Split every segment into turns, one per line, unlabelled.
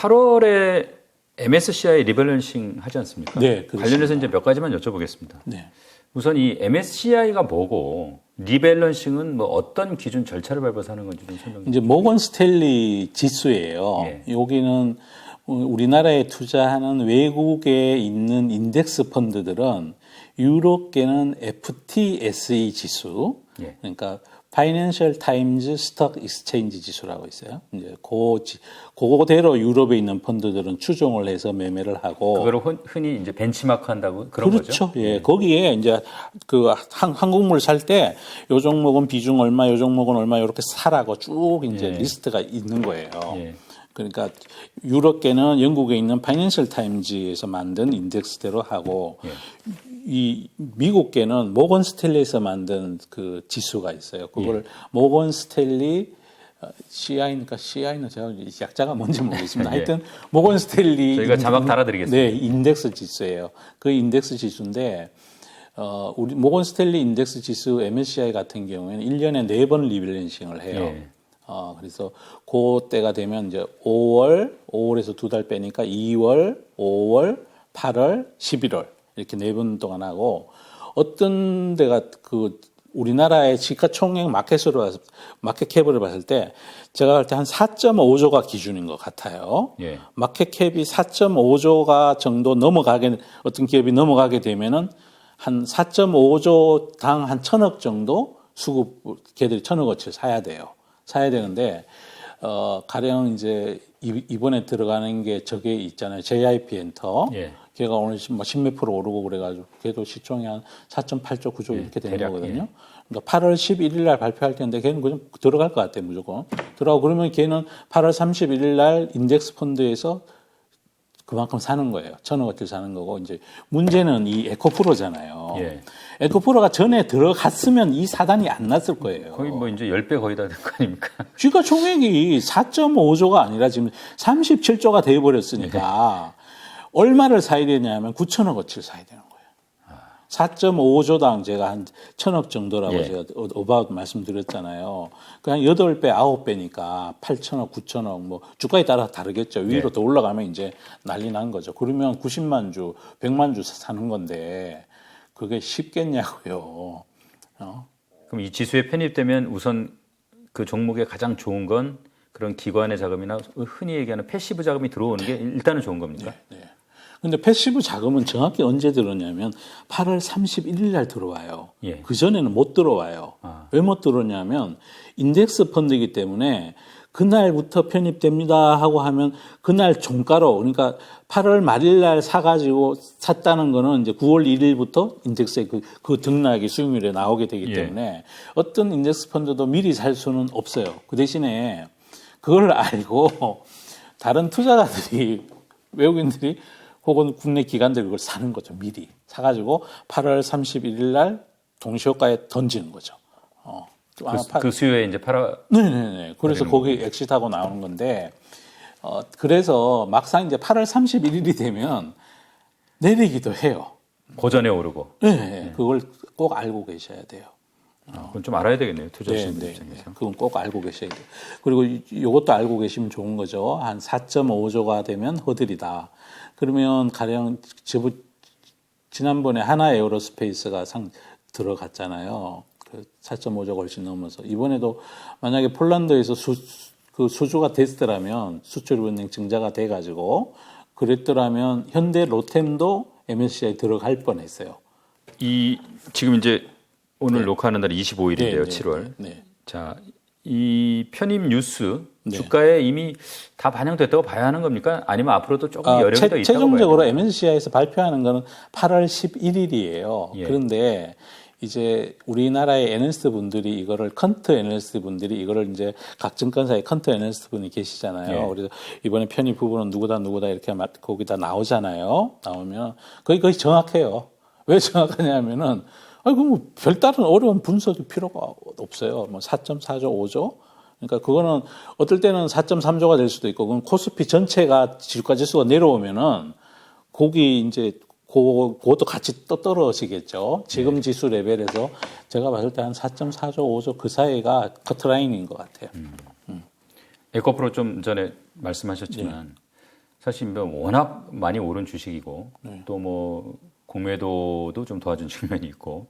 8월에 MSCI 리밸런싱 하지 않습니까?
네, 그렇습니다.
관련해서 이제 몇 가지만 여쭤보겠습니다.
네.
우선 이 MSCI가 뭐고 리밸런싱은 뭐 어떤 기준 절차를 밟아서 하는 건지 좀 설명.
이제 모건 스탠리 지수예요.
예.
여기는 우리나라에 투자하는 외국에 있는 인덱스 펀드들은 유럽계는 FTSE 지수,
예.
그러니까 파이낸셜 타임즈 스톡 익스체인지 지수라고 있어요. 이제 그 지- 그거대로 유럽에 있는 펀드들은 추종을 해서 매매를 하고
그거를 흔- 흔히 이제 벤치마크 한다고 그런
그렇죠.
거죠.
예. 거기에 이제 그 한, 한국물 살 때 요 종목은 비중 얼마, 요 종목은 얼마 이렇게 사라고 쭉 이제
예.
리스트가 있는 거예요.
예.
그러니까 유럽계는 영국에 있는 파이낸셜 타임즈에서 만든 인덱스대로 하고
예.
이 미국계는 모건 스탠리에서 만든 그 지수가 있어요. 그걸 모건 스탠리 어, CI니까 CI는 제가 이 약자가 뭔지 모르겠습니다.
예.
하여튼 모건 스탠리
저희가 자막 달아드리겠습니다.
네, 인덱스 지수예요. 그 인덱스 지수인데 어, 우리 모건 스탠리 인덱스 지수 MSCI 같은 경우에는 1년에 4번 리밸런싱을 해요.
예.
어, 그래서 그 때가 되면 이제 5월, 5월에서 두 달 빼니까 2월, 5월, 8월, 11월 이렇게 네 번 동안 하고 어떤 데가 그 우리나라의 시가총액 마켓으로 봤을- 마켓 캡을 봤을 때 제가 볼때한 4.5조가 기준인 것 같아요.
예.
마켓 캡이 4.5조가 정도 넘어가게 어떤 기업이 넘어가게 되면은 한 4.5조 당 한 천억 정도 수급 걔들이 천억 어치를 사야 돼요. 사야 되는데 어 가령 이제 이- 이번에 들어가는 게 저게 있잖아요. JIP 엔터.
예.
걔가 오늘 뭐 십몇 프로 오르고 그래가지고 걔도 시총이 한 4.8조, 9조 이렇게 되는
대략,
거거든요. 그러니까 8월 11일 날 발표할 텐데 걔는 그냥 들어갈 것 같아요, 무조건. 들어가고 그러면 걔는 8월 31일 날 인덱스 펀드에서 그만큼 사는 거예요. 천억 어치 사는 거고 이제 문제는 이 에코프로잖아요.
예.
에코프로가 전에 들어갔으면 이 사단이 안 났을 거예요.
거의 뭐 이제 10배 거의 다 된 거 아닙니까?
주가 총액이 4.5조가 아니라 지금 37조가 돼 버렸으니까 얼마를 사야 되냐면 9천억 어치를 사야 되는 거예요. 4.5조당 제가 한 천억 정도라고
예.
제가 오바웃 말씀드렸잖아요. 그냥 8배, 9배니까 8천억, 9천억 뭐 주가에 따라 다르겠죠. 위로
예.
더 올라가면 이제 난리 난 거죠. 그러면 90만 주, 100만 주 사는 건데 그게 쉽겠냐고요. 어?
그럼 이 지수에 편입되면 우선 그 종목에 가장 좋은 건 그런 기관의 자금이나 흔히 얘기하는 패시브 자금이 들어오는 게 일단은 좋은 겁니까?
네. 근데 패시브 자금은 정확히 언제 들어오냐면 8월 31일 날 들어와요.
예.
그 전에는 못 들어와요.
아.
왜못 들어오냐면 인덱스 펀드이기 때문에 그날부터 편입됩니다 하고 하면 그날 종가로 그러니까 8월 말일 날 사가지고 샀다는 거는 이제 9월 1일부터 인덱스에 그, 그 등락이 수익률에 나오게 되기
예.
때문에 어떤 인덱스 펀드도 미리 살 수는 없어요. 그 대신에 그걸 알고 다른 투자자들이 외국인들이 혹은 국내 기관들이 그걸 사는 거죠. 미리 사가지고 8월 31일 날 동시효과에 던지는 거죠. 어.
그,
파-
그 수요에 이제 팔아
네네네. 그래서 거기 엑시트하고 나오는 건데, 어, 그래서 막상 이제 8월 31일이 되면 내리기도 해요.
고전에 오르고
네, 그걸 꼭 알고 계셔야 돼요.
아, 그건 좀 알아야 되겠네요
네,
투자하시는
네,
입장에서.
네. 그건 꼭 알고 계셔야 돼요. 그리고 이- 이것도 알고 계시면 좋은 거죠. 한 4.5조가 되면 허들이다. 그러면 가령 지난번에 하나 에어로스페이스가 상 들어갔잖아요. 그 4.5조가 훨씬 넘어서 이번에도 만약에 폴란드에서 수, 그 수주가 됐더라면 수출은행 증자가 돼가지고 그랬더라면 현대 로템도 MSCI 들어갈 뻔했어요.
이 지금 이제 오늘 녹화하는 날이 25일인데요,
네,
7월.
네.
자, 이 편입 뉴스
네.
주가에 이미 다 반영됐다고 봐야 하는 겁니까? 아니면 앞으로도 조금
아,
여력이
최,
더 있다고
최종적으로? MSCI에서 발표하는 거는 8월 11일이에요.
예.
그런데 이제 우리나라의 애널리스트 분들이 이거를 컨트 애널리스트 분들이 이거를 이제 각 증권사의 컨트 애널리스트 분이 계시잖아요.
예.
그래서 이번에 편입 부분은 누구다 누구다 이렇게 막 거기다 나오잖아요. 나오면 거의 거의 정확해요. 왜 정확하냐면은 아이고 뭐 별다른 어려운 분석이 필요가 없어요. 뭐 4.4조, 5조. 그러니까 그거는 어떨 때는 4.3조가 될 수도 있고, 그건 코스피 전체가 주가 지수가 내려오면은 거기 이제 그, 그것도 같이 떠 떨어지겠죠. 지금
네.
지수 레벨에서 제가 봤을 때 한 4.4조, 5조 그 사이가 커트라인인 것 같아요.
에코프로 좀 전에 말씀하셨지만 사실 뭐 워낙 많이 오른 주식이고
네.
또뭐 공매도도 좀 도와준 측면이 있고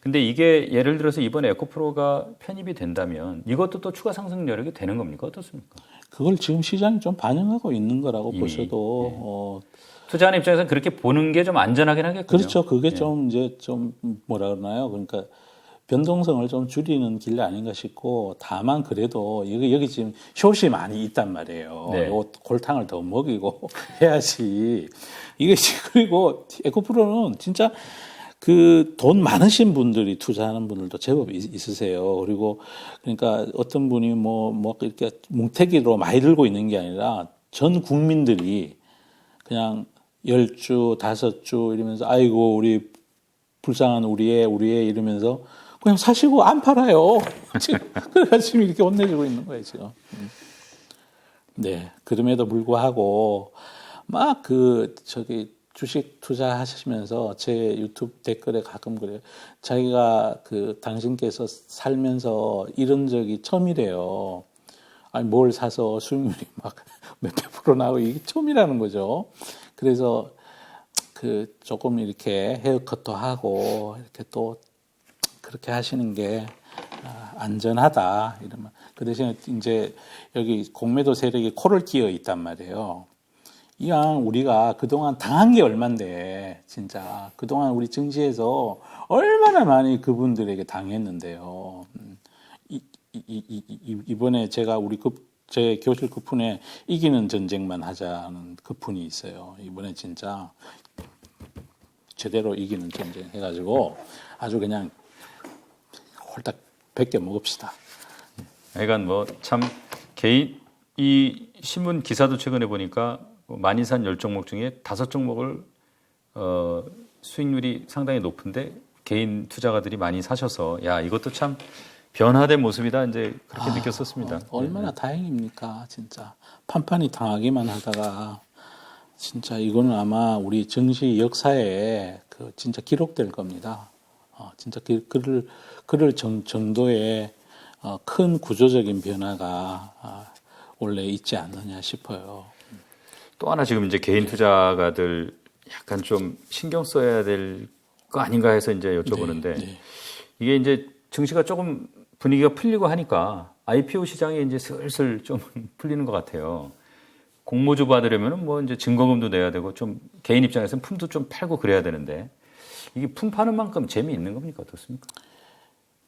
근데 이게 예를 들어서 이번에 에코프로가 편입이 된다면 이것도 또 추가 상승 여력이 되는 겁니까 어떻습니까?
그걸 지금 시장이 좀 반영하고 있는 거라고
이미,
보셔도 어,
투자하는 입장에서는 그렇게 보는 게 좀 안전하긴 하겠군요.
그렇죠. 그게 좀 이제 좀 뭐라 그러나요? 그러니까 변동성을 좀 줄이는 길 아닌가 싶고 다만 그래도 여기 여기 지금 숏이 많이 있단 말이에요.
네.
요 골탕을 더 먹이고 해야지. 이게 지- 그리고 에코프로는 진짜 그 돈 많으신 분들이 투자하는 분들도 제법 있- 있으세요. 그리고 그러니까 어떤 분이 뭐, 뭐 이렇게 뭉태기로 많이 들고 있는 게 아니라 전 국민들이 그냥 열 주, 다섯 주 이러면서 아이고 우리 불쌍한 우리의 우리의 이러면서 그냥 사시고 안 팔아요. 지금 그래가 지금 이렇게 혼내주고 있는 거예요 지금. 음. 네, 그럼에도 불구하고 막 그 저기 주식 투자하시면서 제 유튜브 댓글에 가끔 그래요. 자기가 그 당신께서 살면서 이런 적이 처음이래요. 아니 뭘 사서 수익률이 막 몇백 프로 나오고 이게 처음이라는 거죠. 그래서 그 조금 이렇게 헤어컷도 하고 이렇게 또 그렇게 하시는 게 아, 안전하다 이러면 그 대신에 이제 여기 공매도 세력이 코를 끼어 있단 말이에요. 이왕 우리가 그동안 당한 게 얼만데 진짜 그동안 우리 증시에서 얼마나 많이 그분들에게 당했는데요. 음, 이, 이, 이, 이, 이번에 제가 우리 급, 제 교실 급훈에 이기는 전쟁만 하자는 급훈이 있어요. 이번에 진짜 제대로 이기는 전쟁 해가지고 아주 그냥 홀딱 벗겨 먹읍시다.
하여간 뭐참 개인 이 신문 기사도 최근에 보니까 뭐 많이 산 열 종목 중에 다섯 종목을 어, 수익률이 상당히 높은데 개인 투자가들이 많이 사셔서 야 이것도 참 변화된 모습이다 이제 그렇게 느꼈었습니다.
어, 얼마나 다행입니까, 진짜. 판판이 당하기만 하다가, 진짜 이거는 아마 우리 정시 역사에 그 진짜 기록될 겁니다. 어, 진짜 그, 그를, 그럴 정, 정도의 어, 큰 구조적인 변화가 아, 원래 있지 않느냐 싶어요.
또 하나 지금 이제 개인 투자가들 약간 좀 신경 써야 될 거 아닌가 해서 이제 여쭤보는데
네.
이게 이제 증시가 조금 분위기가 풀리고 하니까 IPO 시장이 이제 슬슬 좀 풀리는 것 같아요. 공모주 받으려면은 뭐 이제 증거금도 내야 되고 좀 개인 입장에서는 품도 좀 팔고 그래야 되는데 이게 품 파는 만큼 재미있는 겁니까 어떻습니까?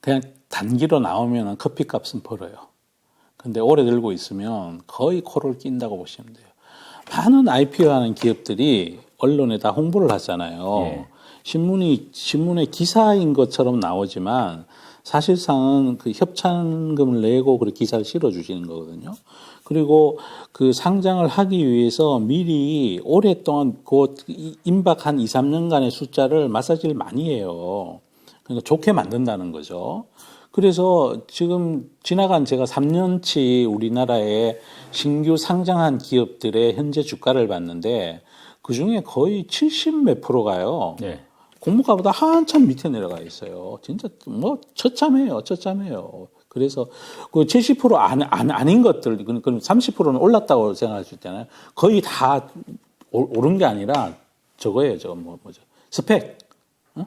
그냥 단기로 나오면 커피 값은 벌어요. 근데 오래 들고 있으면 거의 코를 낀다고 보시면 돼요. 많은 IPO 하는 기업들이 언론에 다 홍보를 하잖아요.
예.
신문이, 신문에 기사인 것처럼 나오지만 사실상은 그 협찬금을 내고 그렇게 기사를 실어 주시는 거거든요. 그리고 그 상장을 하기 위해서 미리 오랫동안 그 임박 한 2, 3년간의 숫자를 마사지를 많이 해요. 그러니까 좋게 만든다는 거죠. 그래서 지금 지나간 제가 3년치 우리나라에 신규 상장한 기업들의 현재 주가를 봤는데 그 중에 거의 70 몇 프로가요.
네.
공모가보다 한참 밑에 내려가 있어요. 진짜 뭐 처참해요, 처참해요. 그래서 그 70% 안, 안, 아닌 것들, 그럼 30%는 올랐다고 생각할 수 있잖아요. 거의 다 오- 오른 게 아니라 저거예요, 저거 뭐, 뭐죠. 스펙. 어?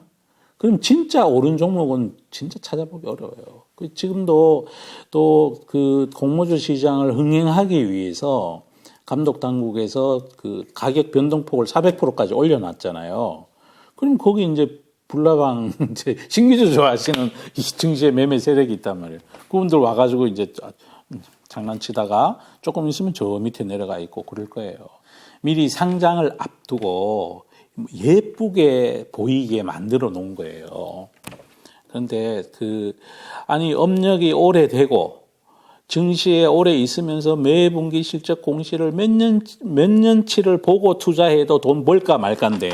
그럼 진짜 오른 종목은 진짜 찾아보기 어려워요. 그 지금도 또 그 공모주 시장을 흥행하기 위해서 감독 당국에서 그 가격 변동폭을 400%까지 올려놨잖아요. 그럼 거기 이제 불나방 이제 신기주 좋아하시는 이 증시의 매매 세력이 있단 말이에요. 그분들 와가지고 이제 아, 장난치다가 조금 있으면 저 밑에 내려가 있고 그럴 거예요. 미리 상장을 앞두고 예쁘게 보이게 만들어 놓은 거예요. 그런데 그 아니 업력이 오래되고 증시에 오래 있으면서 매 분기 실적 공시를 몇 년 몇 년치를 보고 투자해도 돈 벌까 말까인데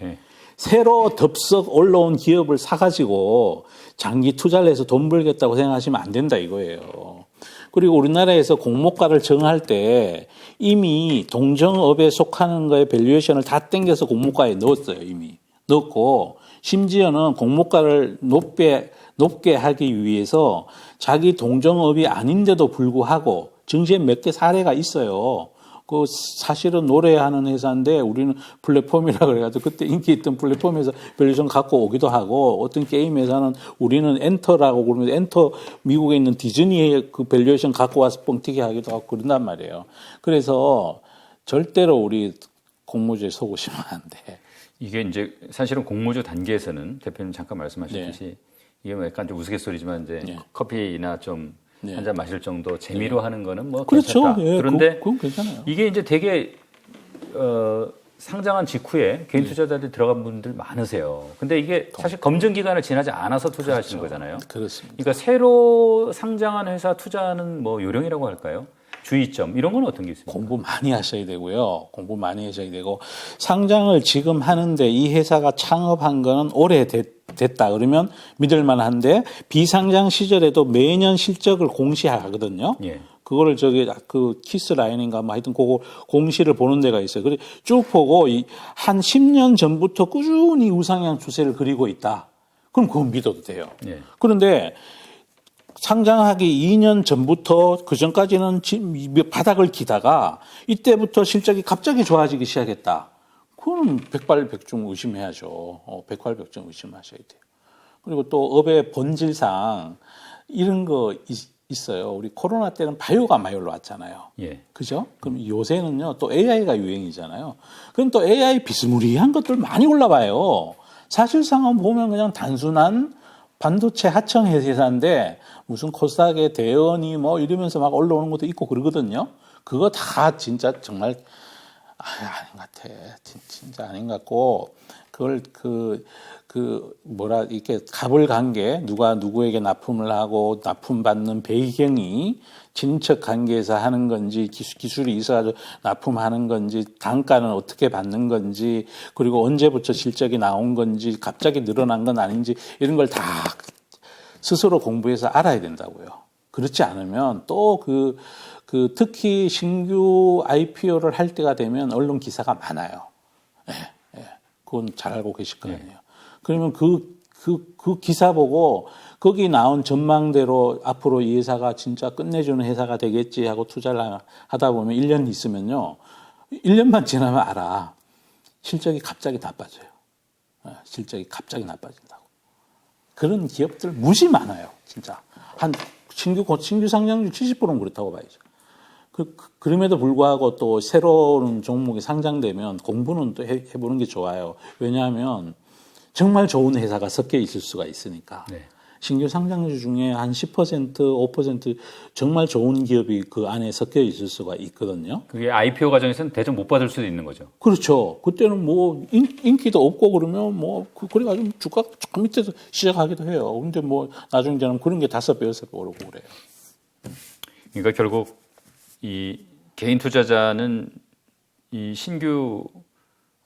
네.
새로 덥석 올라온 기업을 사가지고 장기 투자를 해서 돈 벌겠다고 생각하시면 안 된다 이거예요. 그리고 우리나라에서 공모가를 정할 때 이미 동정업에 속하는 거에 밸류에이션을 다 땡겨서 공모가에 넣었어요 이미 넣었고 심지어는 공모가를 높게 높게 하기 위해서 자기 동정업이 아닌데도 불구하고 증시에 몇 개 사례가 있어요. 그 사실은 노래하는 회사인데 우리는 플랫폼이라 그래가지고 그때 인기 있던 플랫폼에서 밸류에이션 갖고 오기도 하고 어떤 게임 회사는 우리는 엔터라고 그러면 엔터 미국에 있는 디즈니의 그 밸류에이션 갖고 와서 뻥튀기 하기도 하고 그런단 말이에요. 그래서 절대로 우리 공모주에 속으시면 안 돼.
이게 이제 사실은 공모주 단계에서는 대표님 잠깐 말씀하셨듯이 이게 뭐 약간 좀 우스갯소리지만 이제
네.
커피나 좀
네.
한잔 마실 정도 재미로 하는 거는 뭐
그렇죠.
괜찮다.
예,
그런데
그, 괜찮아요.
이게 이제 되게 어, 상장한 직후에
네.
개인 투자자들이 들어간 분들 많으세요. 근데 이게 사실 검증 기간을 지나지 않아서 투자하시는
그렇죠.
거잖아요.
그렇습니다.
그러니까 새로 상장한 회사 투자하는 뭐 요령이라고 할까요? 주의점 이런 건 어떤 게 있습니까?
공부 많이 하셔야 되고요. 공부 많이 하셔야 되고 상장을 지금 하는데 이 회사가 창업한 거는 오래 됐, 다 그러면 믿을만한데 비상장 시절에도 매년 실적을 공시하거든요.
예.
그거를 저기 그 키스 라인인가 뭐 하여튼 그거 공시를 보는 데가 있어요. 그래 쭉 보고 이 한 10년 전부터 꾸준히 우상향 추세를 그리고 있다. 그럼 그건 믿어도 돼요.
예.
그런데 상장하기 2년 전부터 그 전까지는 지- 바닥을 기다가 이때부터 실적이 갑자기 좋아지기 시작했다. 그거는 백발백중 의심해야죠. 어, 백발백중 의심하셔야 돼요. 그리고 또 업의 본질상 이런 거 있, 있어요. 우리 코로나 때는 바이오가 많이 올라왔잖아요.
예.
그죠? 그럼 요새는요, 또 AI가 유행이잖아요. 그럼 또 AI 비스무리한 것들 많이 올라와요. 사실상은 보면 그냥 단순한 반도체 하청 회사인데 무슨 코스닥의 대언이 뭐 이러면서 막 올라오는 것도 있고 그러거든요. 그거 다 진짜 정말 아, 아닌 것 같아. 진- 진짜 아닌 것 같고 그걸 그, 그 뭐라 이렇게 갑을 관계 누가 누구에게 납품을 하고 납품 받는 배경이 친인척 관계에서 하는 건지 기술, 기술 이 있어가지고 납품하는 건지 단가는 어떻게 받는 건지 그리고 언제부터 실적이 나온 건지 갑자기 늘어난 건 아닌지 이런 걸 다 스스로 공부해서 알아야 된다고요. 그렇지 않으면 또 그, 그 특히 신규 IPO를 할 때가 되면 언론 기사가 많아요. 예, 예. 그건 잘 알고 계실 거 아니에요. 그러면 그, 그, 그 기사 보고 거기 나온 전망대로 앞으로 이 회사가 진짜 끝내주는 회사가 되겠지 하고 투자를 하다 보면 1년 있으면요. 1년만 지나면 알아. 실적이 갑자기 나빠져요. 예, 실적이 갑자기 나빠진다고. 그런 기업들 무지 많아요, 진짜. 한 신규 신규 상장률 70%는 그렇다고 봐야죠. 그, 그- 그럼에도 불구하고 또 새로운 종목이 상장되면 공부는 또 해, 해보는 게 좋아요. 왜냐하면 정말 좋은 회사가 섞여 있을 수가 있으니까.
네.
신규 상장주 중에 한 10%, 5% 정말 좋은 기업이 그 안에 섞여 있을 수가 있거든요.
그게 IPO 과정에서는 대접 못 받을 수도 있는 거죠.
그렇죠. 그때는 뭐 인, 인기도 없고 그러면 뭐 그- 그래가지고 주가가 저 밑에서 시작하기도 해요. 근데 뭐 나중에 저는 그런 게 다섯 배, 여섯 배 오르고 그래요.
그러니까 결국 이 개인 투자자는 이 신규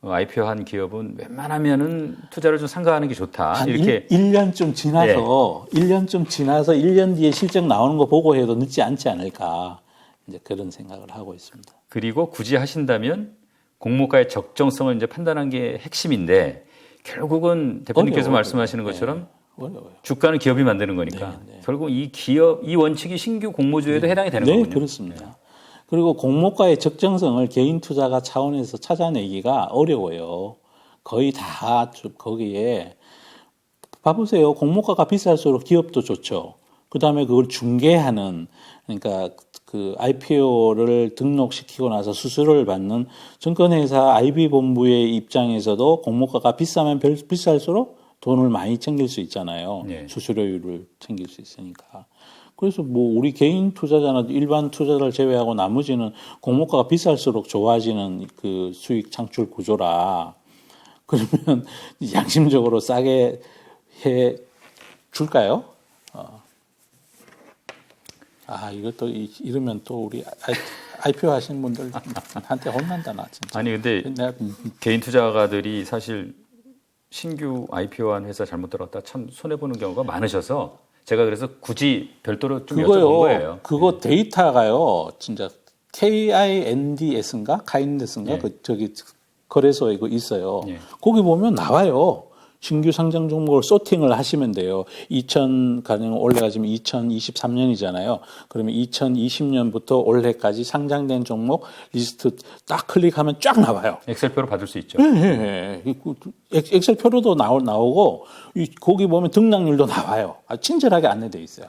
IPO 한 기업은 웬만하면은 투자를 좀 삼가하는 게 좋다.
한
이렇게 예.
1, 년좀 지나서 일 1년쯤 지나서 1년 뒤에 실적 나오는 거 보고 해도 늦지 않지 않을까. 이제 그런 생각을 하고 있습니다.
그리고 굳이 하신다면 공모가의 적정성을 이제 판단한 게 핵심인데 결국은 대표님께서
어려워요.
말씀하시는 것처럼
어려워요.
주가는 기업이 만드는 거니까 결국 이 기업 이 원칙이 신규 공모주에도 해당이 되는
네,
거군요.
그렇습니다. 그리고 공모가의 적정성을 개인 투자가 차원에서 찾아내기가 어려워요. 거의 다 주- 거기에 봐보세요. 공모가가 비쌀수록 기업도 좋죠. 그 다음에 그걸 중개하는 그러니까 그 IPO를 등록시키고 나서 수수료를 받는 증권회사 IB 본부의 입장에서도 공모가가 비싸면 별- 비쌀수록 돈을 많이 챙길 수 있잖아요.
네.
수수료율을 챙길 수 있으니까. 그래서 뭐 우리 개인 투자자나 일반 투자자를 제외하고 나머지는 공모가가 비쌀수록 좋아지는 그 수익 창출 구조라. 그러면 양심적으로 싸게 해 줄까요? 어. 아 이것도 이- 이러면 또 우리 IPO 하시는 분들한테 혼난다 나 진짜.
아니 근데
내가
개인 투자가들이 사실 신규 IPO한 회사 잘못 들어갔다 참 손해 보는 경우가 많으셔서 제가 그래서 굳이 별도로 좀 여쭤본
그거요.
거예요.
그거 데이터가요. 진짜 KINDS인가? 카인데스인가?
예.
그 저기 거래소에 그 있어요.
예.
거기 보면 나와요. 신규 상장 종목을 소팅을 하시면 돼요. 2000 가령 올해가 지금 2023년이잖아요. 그러면 2020년부터 올해까지 상장된 종목 리스트 딱 클릭하면 쫙 나와요.
엑셀표로 받을 수 있죠.
예, 예, 예. 그 엑- 엑셀표로도 나오, 나오고 이 거기 보면 등락률도 나와요. 아, 친절하게 안내돼 있어요.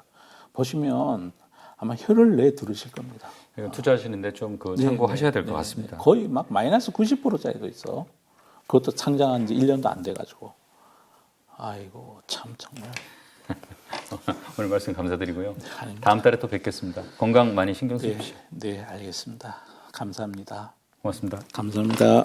보시면 아마 혀를 내 들으실 겁니다.
투자하시는데 좀그
네,
참고하셔야
네,
될것
네,
같습니다.
네. 거의 막 마이너스 90%짜리도 있어. 그것도 상장한 지 1년도 안 돼가지고. 아이고, 참, 정말.
오늘 말씀 감사드리고요.
아닙니다.
다음 달에 또 뵙겠습니다. 건강 많이 신경
네,
쓰십시오.
네, 알겠습니다. 감사합니다.
고맙습니다.
감사합니다.